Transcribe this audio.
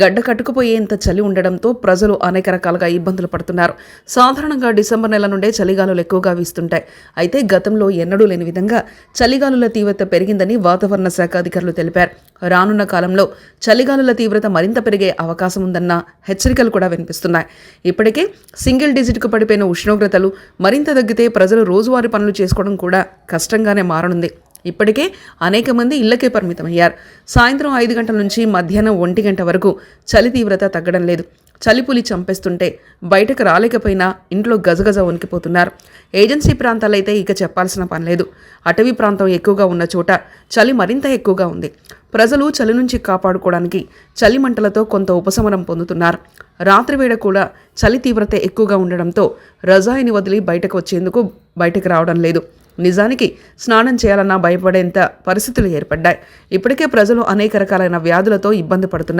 గడ్డ కట్టుకుపోయేంత చలి ఉండడంతో ప్రజలు అనేక రకాలుగా ఇబ్బందులు పడుతున్నారు. సాధారణంగా డిసెంబర్ నెల నుండే చలిగాలులు ఎక్కువగా వీస్తుంటాయి. అయితే గతంలో ఎన్నడూ లేని విధంగా చలిగాలుల తీవ్రత పెరిగిందని వాతావరణ శాఖ అధికారులు తెలిపారు. రానున్న కాలంలో చలిగాలుల తీవ్రత మరింత పెరిగే అవకాశం ఉందన్న హెచ్చరికలు కూడా వినిపిస్తున్నాయి. ఇప్పటికే సింగిల్ డిజిట్కు పడిపోయిన ఉష్ణోగ్రతలు మరింత తగ్గితే ప్రజలు రోజువారీ పనులు చేసుకోవడం కూడా కష్టంగానే మారనుంది. ఇప్పటికే అనేక మంది ఇళ్ళకే పరిమితమయ్యారు. సాయంత్రం ఐదు గంటల నుంచి మధ్యాహ్నం ఒంటి గంట వరకు చలి తీవ్రత తగ్గడం లేదు. చలిపులి చంపేస్తుంటే బయటకు రాలేకపోయినా ఇంట్లో గజగజ వణికిపోతున్నారు. ఏజెన్సీ ప్రాంతాలైతే ఇక చెప్పాల్సిన పని లేదు. అటవీ ప్రాంతం ఎక్కువగా ఉన్న చోట చలి మరింత ఎక్కువగా ఉంది. ప్రజలు చలి నుంచి కాపాడుకోవడానికి చలి మంటలతో కొంత ఉపశమనం పొందుతున్నారు. రాత్రివేళ కూడా చలి తీవ్రత ఎక్కువగా ఉండడంతో రజాయిని వదిలి బయటకు వచ్చేందుకు బయటకు రావడం లేదు. నిజానికి స్నానం చేయాలన్నా భయపడేంత పరిస్థితులు ఏర్పడ్డాయి. ఇప్పటికే ప్రజలు అనేక రకాలైన వ్యాధులతో ఇబ్బంది పడుతున్నారు.